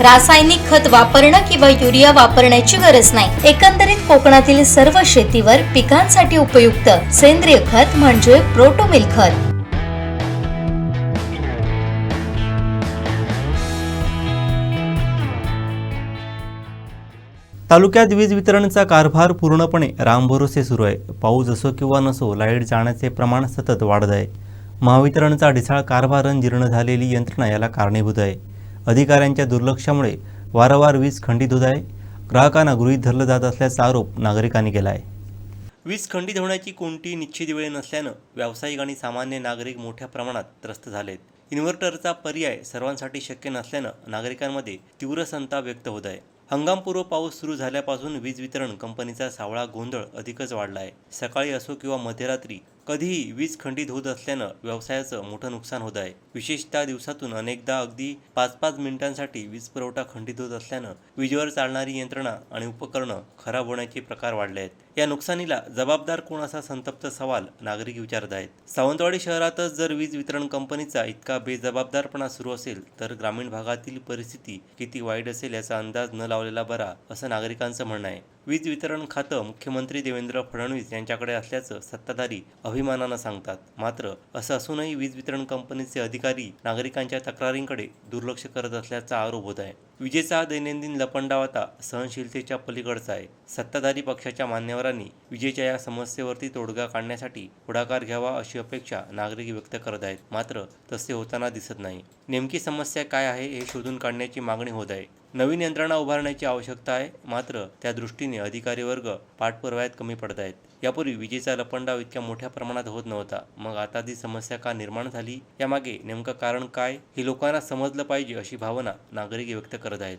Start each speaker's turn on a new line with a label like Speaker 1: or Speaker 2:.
Speaker 1: रासायनिक खत वापरणं किंवा युरिया वापरण्याची गरज नाही. एकंदरीत कोकणातील सर्व शेतीवर पिकांसाठी उपयुक्त सेंद्रिय खत म्हणजे प्रोटोमिल खत.
Speaker 2: तालुक्यात वीज वितरणचा कारभार पूर्णपणे रामभरोसे सुरू आहे. पाऊस असो किंवा नसो लाइट जाण्याचे प्रमाण सतत वाढत आहे. महावितरणचा ढिसाळ कारभार अन जीर्ण झालेली यंत्रणा याला कारणीभूत आहे. अधिकाऱ्यांच्या दुर्लक्षामुळे वारंवार वीज खंडित होत आहे. ग्राहकांना गृहीत धरलं जात असल्याचा आरोप नागरिकांनी केला आहे. वीज खंडित होण्याची कोणतीही निश्चित वेळ नसल्यानं व्यावसायिक आणि सामान्य नागरिक मोठ्या प्रमाणात त्रस्त झालेत. इन्व्हर्टरचा पर्याय सर्वांसाठी शक्य नसल्यानं नागरिकांमध्ये तीव्र संताप व्यक्त होत आहे. हंगामपूर्व पाऊस सुरू झाल्यापासून वीज वितरण कंपनीचा सावळा गोंधळ अधिकच वाढला आहे. सकाळी असो किंवा मध्यरात्री कधीही वीज खंडित होत असल्यानं व्यवसायाचं मोठं नुकसान होत आहे. विशेषतः दिवसातून अनेकदा अगदी पाच पाच मिनिटांसाठी वीज पुरवठा खंडित होत असल्यानं विजेवर चालणारी यंत्रणा आणि उपकरणं खराब होण्याचे प्रकार वाढले आहेत. या नुकसानीला जबाबदार कोण असा संतप्त सवाल नागरिक विचारत आहेत. सावंतवाडी शहरातच जर वीज वितरण कंपनीचा इतका बेजबाबदारपणा सुरू असेल तर ग्रामीण भागातील परिस्थिती किती वाईट असेल याचा अंदाज न लावलेला बरा असं नागरिकांचं म्हणणं आहे. वीज वितरण खातं मुख्यमंत्री देवेंद्र फडणवीस यांच्याकडे असल्याचं सत्ताधारी अभिमानानं सांगतात. मात्र असं असूनही वीज वितरण कंपनीचे अधिकारी नागरिकांच्या तक्रारींकडे दुर्लक्ष करत असल्याचा आरोप होत आहे. विजेचा दैनंदिन लपंडाव आता सहनशीलतेच्या पलीकडचा आहे. सत्ताधारी पक्षाच्या मान्यवरांनी विजेच्या या समस्येवरती तोडगा काढण्यासाठी पुढाकार घ्यावा अशी अपेक्षा नागरिक व्यक्त करत आहेत. मात्र तसे होताना दिसत नाही. नेमकी समस्या काय आहे हे शोधून काढण्याची मागणी होत आहे. नवीन यंत्रणा उभारण्याची आवश्यकता आहे मात्र त्या दृष्टीने अधिकारी वर्ग पाठपुराव्यात कमी पडत आहेत. यापूर्वी विजेचा लपंडाव इतक्या मोठ्या प्रमाणात होत नव्हता. मग आता ती समस्या का निर्माण झाली? यामागे नेमकं कारण काय? हे लोकांना समजलं पाहिजे अशी भावना नागरिक व्यक्त करत आहेत.